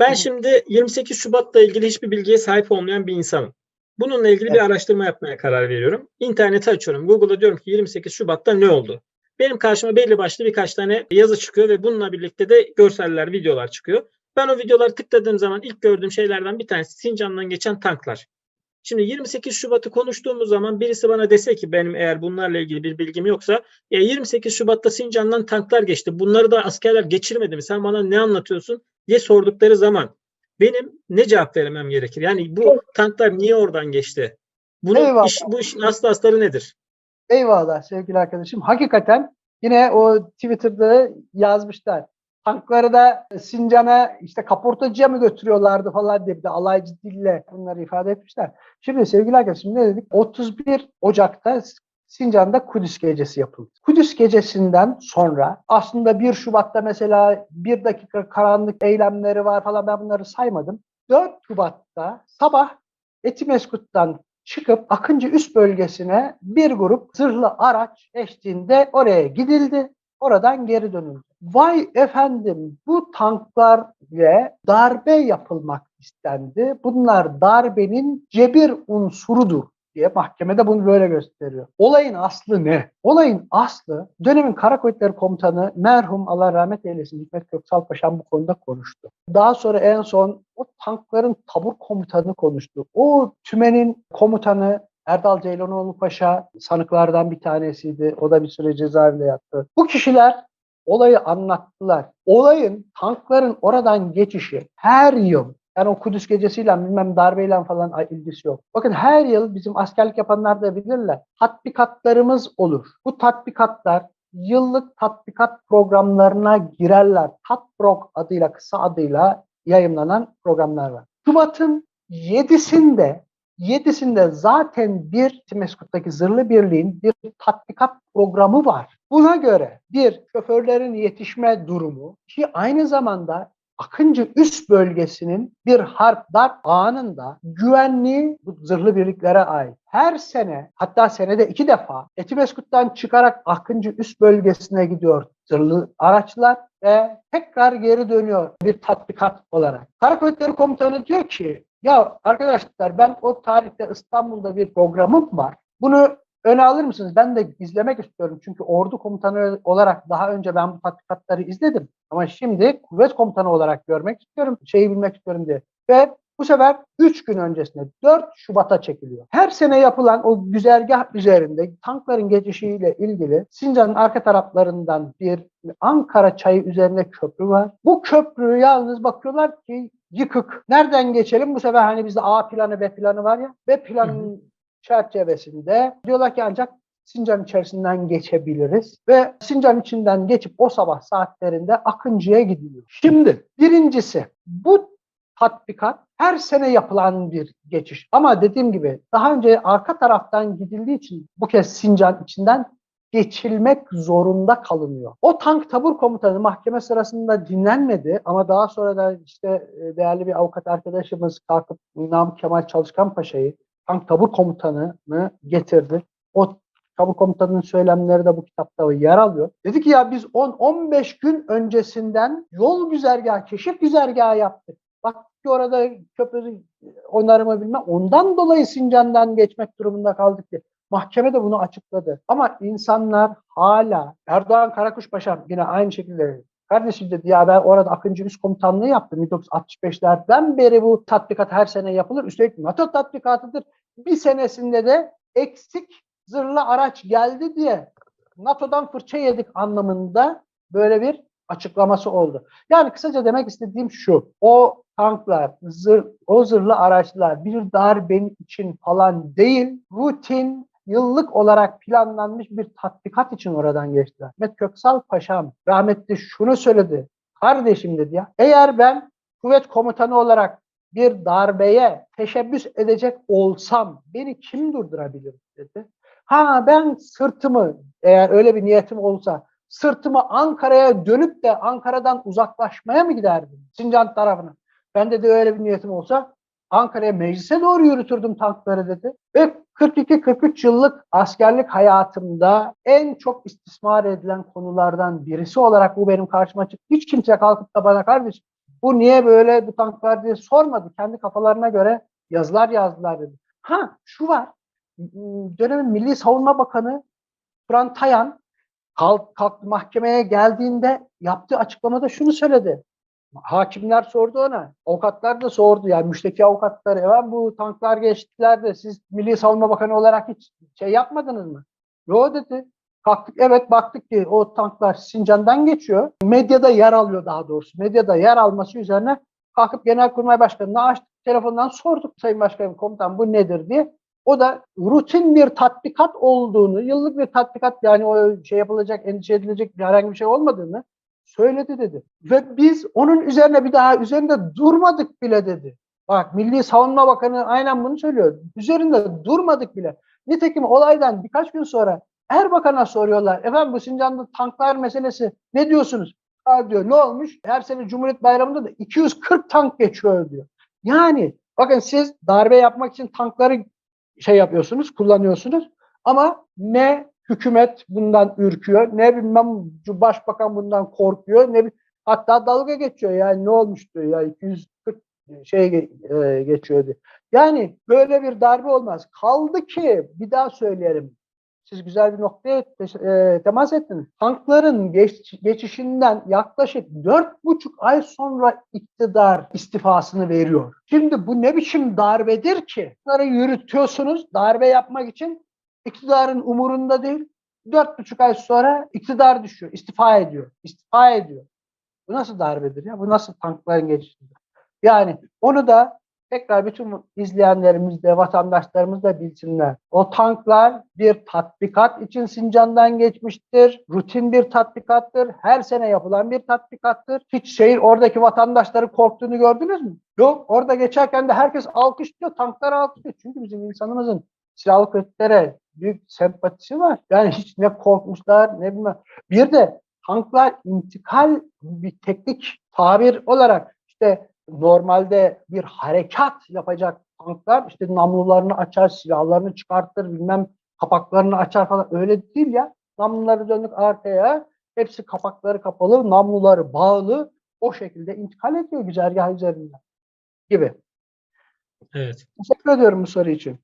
Ben Hı. şimdi 28 Şubat'la ilgili hiçbir bilgiye sahip olmayan bir insanım. Bununla ilgili bir Evet. araştırma yapmaya karar veriyorum. İnterneti açıyorum. Google'a diyorum ki 28 Şubat'ta ne oldu? Benim karşıma belli başlı birkaç tane yazı çıkıyor ve bununla birlikte de görseller, videolar çıkıyor. Ben o videoları tıkladığım zaman ilk gördüğüm şeylerden bir tanesi Sincan'dan geçen tanklar. Şimdi 28 Şubat'ı konuştuğumuz zaman birisi bana dese ki benim eğer bunlarla ilgili bir bilgim yoksa ya 28 Şubat'ta Sincan'dan tanklar geçti. Bunları da askerler geçirmedi mi? Sen bana ne anlatıyorsun diye sordukları zaman benim ne cevap vermem gerekir? Yani bu tanklar niye oradan geçti? Bunun Eyvallah. iş, bu işin aslı astarı nedir? Eyvallah sevgili arkadaşım. Hakikaten yine o Twitter'da yazmışlar. Tankları da Sincan'a işte kaportacıya mı götürüyorlardı falan diye bir de alaycı dille bunları ifade etmişler. Şimdi sevgili arkadaşım ne dedik? 31 Ocak'ta Sincan'da Kudüs Gecesi yapıldı. Kudüs Gecesi'nden sonra aslında 1 Şubat'ta mesela bir dakika karanlık eylemleri var falan ben bunları saymadım. 4 Şubat'ta sabah Etimeskut'tan çıkıp Akıncı üst bölgesine bir grup zırhlı araç eşliğinde oraya gidildi. Oradan geri dönüldü. Vay efendim bu tanklar ile darbe yapılmak istendi. Bunlar darbenin cebir unsurudur diye mahkemede bunu böyle gösteriyor. Olayın aslı ne? Olayın aslı dönemin Kara Kuvvetleri Komutanı merhum Allah rahmet eylesin Hikmet Köksal Paşam bu konuda konuştu. Daha sonra en son o tankların tabur komutanı konuştu. O tümenin komutanı Erdal Ceylanoğlu Paşa sanıklardan bir tanesiydi. O da bir süre cezaevinde yattı. Bu kişiler olayı anlattılar. Olayın tankların oradan geçişi her yıl yani o Kudüs gecesiyle bilmem darbeyle falan ilgisi yok. Bakın her yıl bizim askerlik yapanlar da bilirler. Tatbikatlarımız olur. Bu tatbikatlar yıllık tatbikat programlarına girerler. Tatprog adıyla kısa adıyla yayınlanan programlar var. Şubat'ın 7'sinde 7'sinde zaten bir Timeskut'taki zırhlı birliğin bir tatbikat programı var. Buna göre bir şoförlerin yetişme durumu ki aynı zamanda Akıncı üst bölgesinin bir harp darp anında güvenliği bu zırhlı birliklere ait. Her sene hatta senede iki defa Etimeskut'tan çıkarak Akıncı üst bölgesine gidiyor zırhlı araçlar ve tekrar geri dönüyor bir tatbikat olarak. Kara Kuvvetleri Komutanı diyor ki ya arkadaşlar ben o tarihte İstanbul'da bir programım var. Bunu öne alır mısınız? Ben de izlemek istiyorum. Çünkü ordu komutanı olarak daha önce ben bu tatbikatları izledim. Ama şimdi kuvvet komutanı olarak görmek istiyorum. Şeyi bilmek istiyorum diye. Ve bu sefer 3 gün öncesinde 4 Şubat'a çekiliyor. Her sene yapılan o güzergah üzerinde tankların geçişiyle ilgili Sincan'ın arka taraflarından bir Ankara çayı üzerinde köprü var. Bu köprü yalnız bakıyorlar ki yıkık. Nereden geçelim? Bu sefer hani bizde A planı B planı var ya. B planının çerçevesinde diyorlar ki ancak Sincan içerisinden geçebiliriz ve Sincan içinden geçip o sabah saatlerinde Akıncı'ya gidiliyor. Şimdi birincisi bu tatbikat her sene yapılan bir geçiş. Ama dediğim gibi daha önce arka taraftan gidildiği için bu kez Sincan içinden geçilmek zorunda kalınıyor. O tank tabur komutanı mahkeme sırasında dinlenmedi ama daha sonra da işte değerli bir avukat arkadaşımız kalkıp Namık Kemal Çalışkan Paşa'yı tank tabur komutanını getirdi. O tabur komutanının söylemleri de bu kitapta yer alıyor. Dedi ki ya biz 10-15 gün öncesinden yol güzergahı, keşif güzergahı yaptık. Bak ki orada köprü onarımı bilmem ondan dolayı Sincan'dan geçmek durumunda kaldık diye. Mahkeme de bunu açıkladı. Ama insanlar hala Erdoğan Karakuş Paşa yine aynı şekilde Kardeşim dedi ya ben orada Akıncı Üst Komutanlığı yaptım 1965'lerden beri bu tatbikat her sene yapılır. Üstelik NATO tatbikatıdır. Bir senesinde de eksik zırhlı araç geldi diye NATO'dan fırça yedik anlamında böyle bir açıklaması oldu. Yani kısaca demek istediğim şu. O tanklar, zır, o zırhlı araçlar bir darbenin için falan değil, rutin yıllık olarak planlanmış bir tatbikat için oradan geçtiler. Ahmet Köksal Paşam rahmetli şunu söyledi. Kardeşim dedi ya eğer ben kuvvet komutanı olarak bir darbeye teşebbüs edecek olsam beni kim durdurabilir dedi. Ha ben sırtımı eğer öyle bir niyetim olsa sırtımı Ankara'ya dönüp de Ankara'dan uzaklaşmaya mı giderdim? Sincan tarafına. Ben de öyle bir niyetim olsa Ankara'ya meclise doğru yürütürdüm tankları dedi. Ve 42-43 yıllık askerlik hayatımda en çok istismar edilen konulardan birisi olarak bu benim karşıma çıktı. Hiç kimse kalkıp da bana kardeşim Bu niye böyle bu tanklar diye sormadı. Kendi kafalarına göre yazılar yazdılar dedi. Ha şu var. m- Dönemin Milli Savunma Bakanı Turan Tayan kalk, kalk mahkemeye geldiğinde yaptığı açıklamada şunu söyledi. Hakimler sordu ona. Avukatlar da sordu. Yani müşteki avukatlar. Evet bu tanklar geçtiler de siz Milli Savunma Bakanı olarak hiç şey yapmadınız mı? Yo dedi. Kalktık evet baktık ki o tanklar Sincan'dan geçiyor. Medyada yer alıyor daha doğrusu. Medyada yer alması üzerine kalkıp Genelkurmay Başkanı'na açtık. Telefondan sorduk Sayın Başkanım komutan bu nedir diye. O da rutin bir tatbikat olduğunu, yıllık bir tatbikat yani o şey yapılacak, endişe edilecek bir herhangi bir şey olmadığını söyledi dedi. Ve biz onun üzerine bir daha üzerinde durmadık bile dedi. Bak Milli Savunma Bakanı aynen bunu söylüyor. Üzerinde durmadık bile. Nitekim olaydan birkaç gün sonra Erbakan'a soruyorlar. Efendim bu Sincan'da tanklar meselesi ne diyorsunuz? Ha diyor ne olmuş? Her sene Cumhuriyet Bayramı'nda da 240 tank geçiyor diyor. Yani bakın siz darbe yapmak için tankları şey yapıyorsunuz, kullanıyorsunuz ama ne hükümet bundan ürküyor, ne bilmem başbakan bundan korkuyor, ne hatta dalga geçiyor yani ne olmuş diyor ya 240 şey e, geçiyor diyor. Yani böyle bir darbe olmaz. Kaldı ki bir daha söyleyelim. Siz güzel bir noktaya e, temas ettiniz. Tankların geç- geçişinden yaklaşık dört buçuk ay sonra iktidar istifasını veriyor. Şimdi bu ne biçim darbedir ki? Bunları yürütüyorsunuz darbe yapmak için iktidarın umurunda değil. Dört buçuk ay sonra iktidar düşüyor, istifa ediyor, istifa ediyor. Bu nasıl darbedir ya? Bu nasıl tankların geçişidir? Yani onu da tekrar bütün izleyenlerimiz de vatandaşlarımız da bilsinler. O tanklar bir tatbikat için Sincan'dan geçmiştir. Rutin bir tatbikattır. Her sene yapılan bir tatbikattır. Hiç şehir oradaki vatandaşları korktuğunu gördünüz mü? Yok. Orada geçerken de herkes alkışlıyor. Tanklar alkışlıyor. Çünkü bizim insanımızın silahlı kuvvetlere büyük sempatisi var. Yani hiç ne korkmuşlar ne bilmem. Bir de tanklar intikal bir teknik tabir olarak işte normalde bir harekat yapacak tanklar işte namlularını açar, silahlarını çıkartır, bilmem kapaklarını açar falan öyle değil ya. Namluları dönük arkaya, hepsi kapakları kapalı, namluları bağlı o şekilde intikal ediyor güzergah üzerinden gibi. Evet. Teşekkür ediyorum bu soru için.